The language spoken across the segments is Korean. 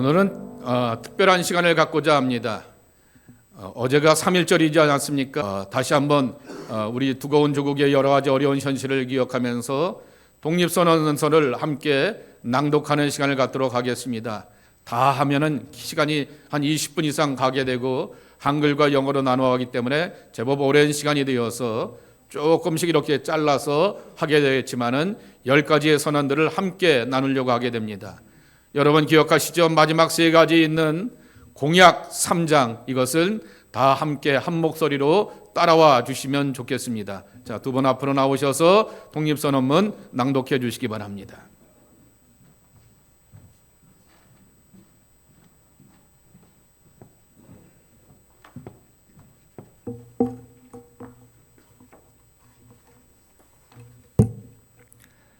오늘은 어, 특별한 시간을 갖고자 합니다. 어, 제가 3일절이지 않았습니까? 어, 다시 한번 어, 우리 두꺼운 조국의 여러 가지 어려운 현실을 기억하면서 독립선언서를 함께 낭독하는 시간을 갖도록 하겠습니다. 다 하면은 시간이 한 20분 이상 가게 되고 한글과 영어로 나누어 하기 때문에 제법 오랜 시간이 되어서 조금씩 이렇게 잘라서 하게 되겠지만은 열 가지의 선언들을 함께 나누려고 하게 됩니다. 여러분 기억하시죠? 마지막 세 가지 있는 공약 3장 이것을 다 함께 한 목소리로 따라와 주시면 좋겠습니다. 자, 두 분 앞으로 나오셔서 독립선언문 낭독해 주시기 바랍니다.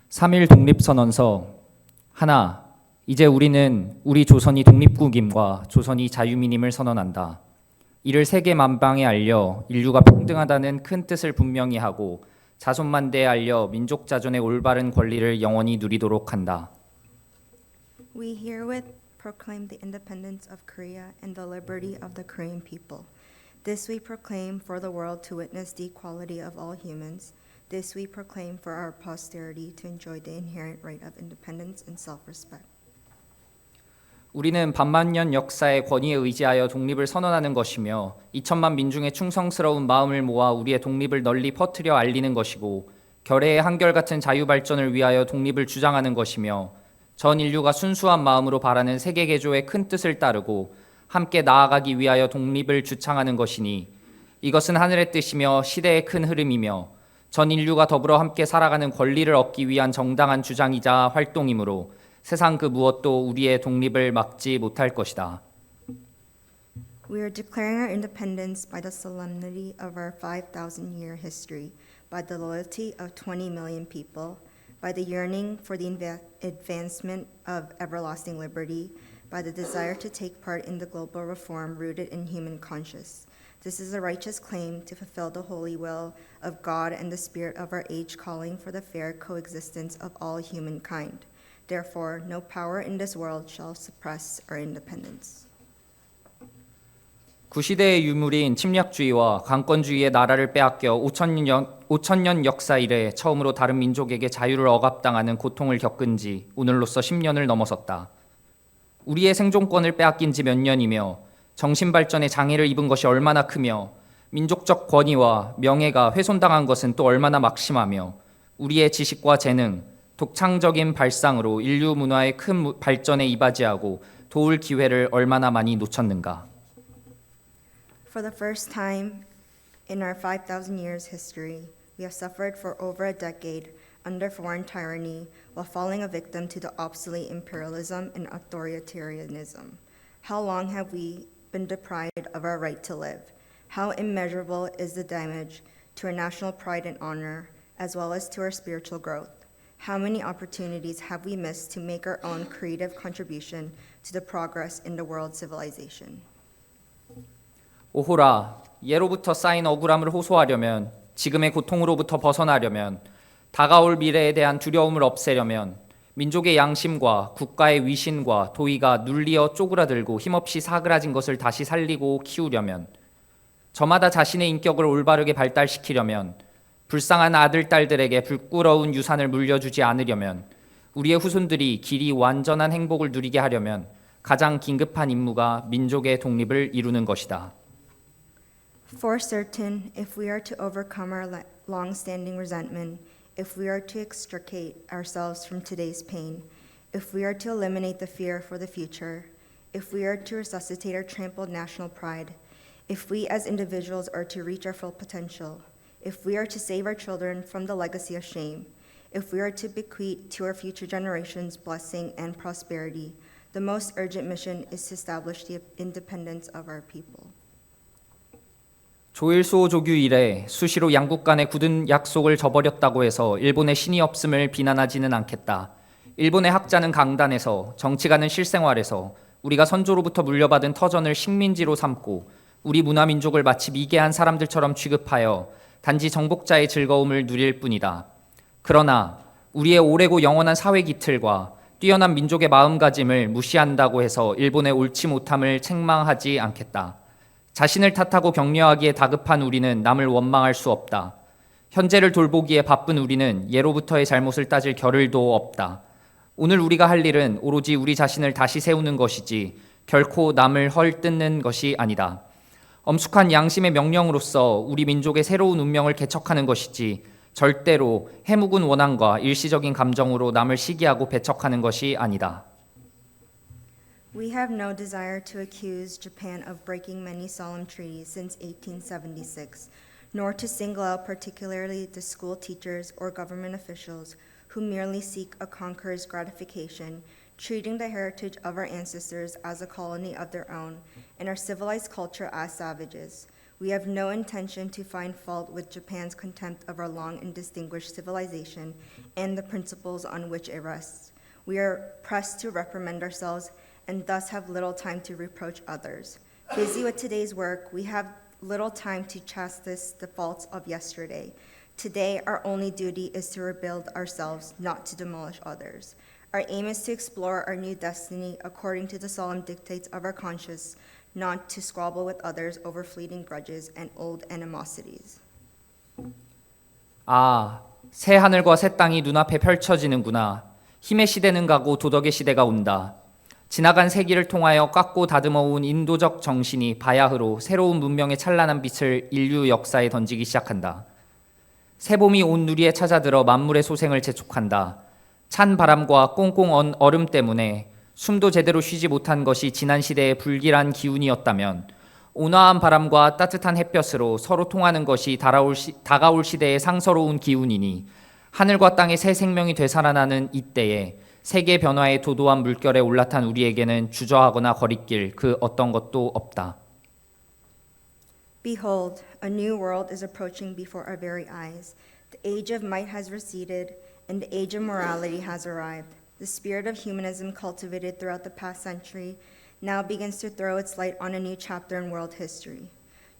삼일 독립선언서 하나 이제 우리는 우리 조선이 독립국임과 조선이 자유민임을 선언한다. 이를 세계 만방에 알려 인류가 평등하다는 큰 뜻을 분명히 하고 자손만대에 알려 민족 자존의 올바른 권리를 영원히 누리도록 한다. We herewith proclaim the independence of Korea and the liberty of the Korean people. This we proclaim for the world to witness the equality of all humans. This we proclaim for our posterity to enjoy the inherent right of independence and self respect. 우리는 반만년 역사의 권위에 의지하여 독립을 선언하는 것이며 2천만 민중의 충성스러운 마음을 모아 우리의 독립을 널리 퍼뜨려 알리는 것이고 결의의 한결같은 자유 발전을 위하여 독립을 주장하는 것이며 전 인류가 순수한 마음으로 바라는 세계 개조의 큰 뜻을 따르고 함께 나아가기 위하여 독립을 주창하는 것이니 이것은 하늘의 뜻이며 시대의 큰 흐름이며 전 인류가 더불어 함께 살아가는 권리를 얻기 위한 정당한 주장이자 활동이므로 세상 그 무엇도 우리의 독립을 막지 못할 것이다. We are declaring our independence by the solemnity of our 5,000 year history, by the loyalty of 20 million people, by the yearning for the inva- advancement of everlasting liberty, by the desire to take part in the global reform rooted in human conscience. This is a righteous claim to fulfill the holy will of God and the spirit of our age calling for the fair coexistence of all humankind. Therefore, no power in this world shall suppress our independence. 구시대의 유물인 침략주의와 강권주의의 나라를 빼앗겨 5천년, 5천년 역사 이래 처음으로 다른 민족에게 자유를 억압당하는 고통을 겪은 지 오늘로써 10년을 넘어섰다. 우리의 생존권을 빼앗긴 지 몇 년이며 정신발전에 장애를 입은 것이 얼마나 크며 민족적 권위와 명예가 훼손당한 것은 또 얼마나 막심하며 우리의 지식과 재능, 독창적인 발상으로 인류 문화의 큰 무- 발전에 이바지하고 도울 기회를 얼마나 많이 놓쳤는가. For the first time in our 5,000 years history, we have suffered for over a decade under foreign tyranny while falling a victim to the obsolete imperialism and authoritarianism. How long have we been deprived of our right to live? How immeasurable is the damage to our national pride and honor, as well as to our spiritual growth? How many opportunities have we missed to make our own creative contribution to the progress in the world civilization? 오호라 예로부터 쌓인 억울함을 호소하려면 지금의 고통으로부터 벗어나려면 다가올 미래에 대한 두려움을 없애려면 민족의 양심과 국가의 위신과 도의가 눌리어 쪼그라들고 힘없이 사그라진 것을 다시 살리고 키우려면 저마다 자신의 인격을 올바르게 발달시키려면 불쌍한 아들 딸들에게 부끄러운 유산을 물려주지 않으려면 우리의 후손들이 길이 완전한 행복을 누리게 하려면 가장 긴급한 임무가 민족의 독립을 이루는 것이다. For certain, if we are to overcome our long-standing resentment, if we are to extricate ourselves from today's pain, if we are to eliminate the fear for the future, if we are to resuscitate our trampled national pride, if we as individuals are to reach our full potential, if we are to save our children from the legacy of shame, if we are to bequeath to our future generations blessing and prosperity, the most urgent mission is to establish the independence of our people. 조일소 조규 이래 수시로 양국 간의 굳은 약속을 저버렸다고 해서 일본의 신이 없음을 비난하지는 않겠다. 일본의 학자는 강단에서 정치가는 실생활에서 우리가 선조로부터 물려받은 터전을 식민지로 삼고 우리 문화 민족을 마치 미개한 사람들처럼 취급하여 단지 정복자의 즐거움을 누릴 뿐이다. 그러나 우리의 오래고 영원한 사회 기틀과 뛰어난 민족의 마음가짐을 무시한다고 해서 일본의 옳지 못함을 책망하지 않겠다. 자신을 탓하고 격려하기에 다급한 우리는 남을 원망할 수 없다. 현재를 돌보기에 바쁜 우리는 예로부터의 잘못을 따질 겨를도 없다. 오늘 우리가 할 일은 오로지 우리 자신을 다시 세우는 것이지 결코 남을 헐뜯는 것이 아니다. 엄숙한 양심의 명령으로서 우리 민족의 새로운 운명을 개척하는 것이지 절대로 해묵은 원한과 일시적인 감정으로 남을 시기하고 배척하는 것이 아니다. We have no desire to accuse Japan of breaking many solemn treaties since 1876, nor to single out particularly the school teachers or government officials who merely seek a conqueror's gratification, treating the heritage of our ancestors as a colony of their own and our civilized culture as savages. We have no intention to find fault with Japan's contempt of our long and distinguished civilization and the principles on which it rests. We are pressed to reprimand ourselves and thus have little time to reproach others. Busy with today's work, we have little time to chastise the faults of yesterday. Today, our only duty is to rebuild ourselves, not to demolish others. Our aim is to explore our new destiny according to the solemn dictates of our conscience, not to squabble with others over fleeting grudges and old animosities. 아, 새 하늘과 새 땅이 눈앞에 펼쳐지는구나. 힘의 시대는 가고 도덕의 시대가 온다. 지나간 세기를 통하여 깎고 다듬어 온 인도적 정신이 바야흐로 새로운 문명의 찬란한 빛을 인류 역사에 던지기 시작한다. 새 봄이 온 누리에 찾아들어 만물의 소생을 재촉한다. 찬 바람과 꽁꽁 언 얼음 때문에 숨도 제대로 쉬지 못한 것이 지난 시대의 불길한 기운이었다면 온화한 바람과 따뜻한 햇볕으로 서로 통하는 것이 시, 다가올 시대의 상서로운 기운이니 하늘과 땅의 새 생명이 되살아나는 이때에 세계 변화의 도도한 물결에 올라탄 우리에게는 주저하거나 거리낄 그 어떤 것도 없다. Behold, a new world is approaching before our very eyes. The age of might has receded, and the age of morality has arrived. The spirit of humanism cultivated throughout the past century now begins to throw its light on a new chapter in world history.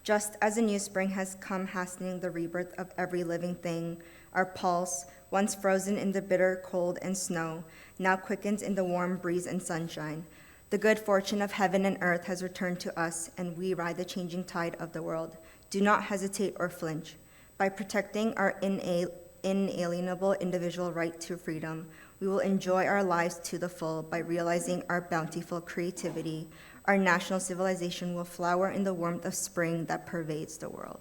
Just as a new spring has come hastening the rebirth of every living thing, our pulse, once frozen in the bitter cold and snow, now quickens in the warm breeze and sunshine. The good fortune of heaven and earth has returned to us, and we ride the changing tide of the world. Do not hesitate or flinch. By protecting our inal- inalienable individual right to freedom, we will enjoy our lives to the full by realizing our bountiful creativity. Our national civilization will flower in the warmth of spring that pervades the world.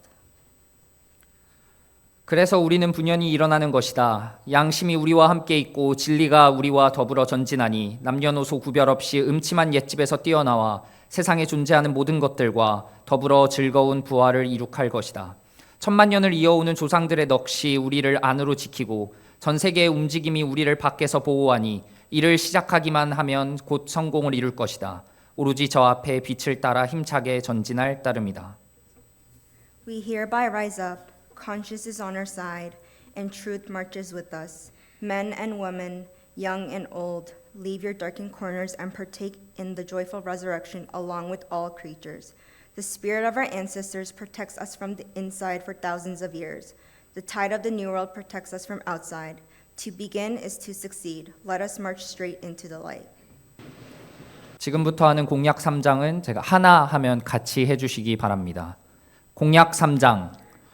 그래서 우리는 분연히 일어나는 것이다. 양심이 우리와 함께 있고 진리가 우리와 더불어 전진하니 남녀노소 구별 없이 음침한 옛집에서 뛰어나와 세상에 존재하는 모든 것들과 더불어 즐거운 부활을 이룩할 것이다. 천만 년을 이어오는 조상들의 넋이 우리를 안으로 지키고 전 세계의 움직임이 우리를 밖에서 보호하니 이를 시작하기만 하면 곧 성공을 이룰 것이다. 오로지 저 앞에 빛을 따라 힘차게 전진할 따름이다. We hereby rise up, conscience is on our side, and truth marches with us. Men and women, young and old, leave your darkened corners and partake in the joyful resurrection along with all creatures. The spirit of our ancestors protects us from the inside for thousands of years. The tide of the new world protects us from outside. To begin is to succeed. Let us march straight into the light. 지금부터 하는 공약 3장은 제가 하나 하면 같이 해주시기 바랍니다. 공약 3장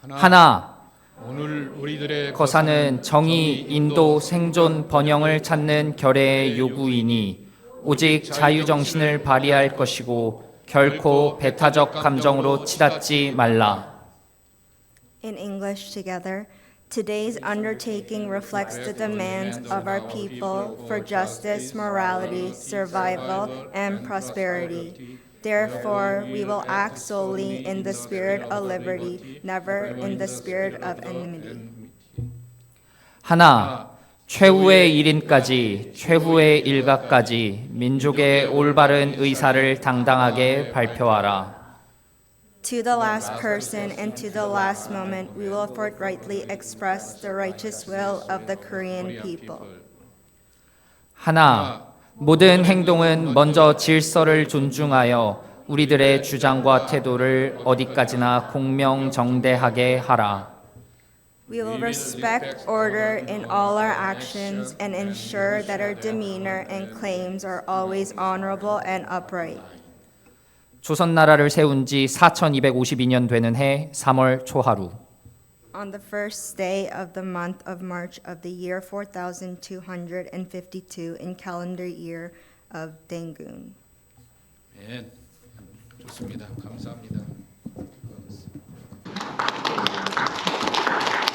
하나, 오늘 우리들의 거사는 정의, 인도, 생존, 번영을 찾는 결의의 요구이니 오직 자유 정신을 발휘할 것이고 결코 배타적 감정으로 치닫지 말라. In English together, today's undertaking reflects the demands of our people for justice, morality, survival, and prosperity. Therefore, we will act solely in the spirit of liberty, never in the spirit of enmity. 하나, 최후의 일인까지, 최후의 일가까지 민족의 올바른 의사를 당당하게 발표하라. To the last person and to the last moment, we will forthrightly express the righteous will of the Korean people. 하나, 모든 행동은 먼저 질서를 존중하여 우리들의 주장과 태도를 어디까지나 공명정대하게 하라. We will respect order in all our actions and ensure that our demeanor and claims are always honorable and upright. 조선 나라를 세운 지 4252년 되는 해 3월 초하루 On the first day of the month of March of the year 4252 in calendar year of Dengun. 예. 좋습니다. 감사합니다. Thank you.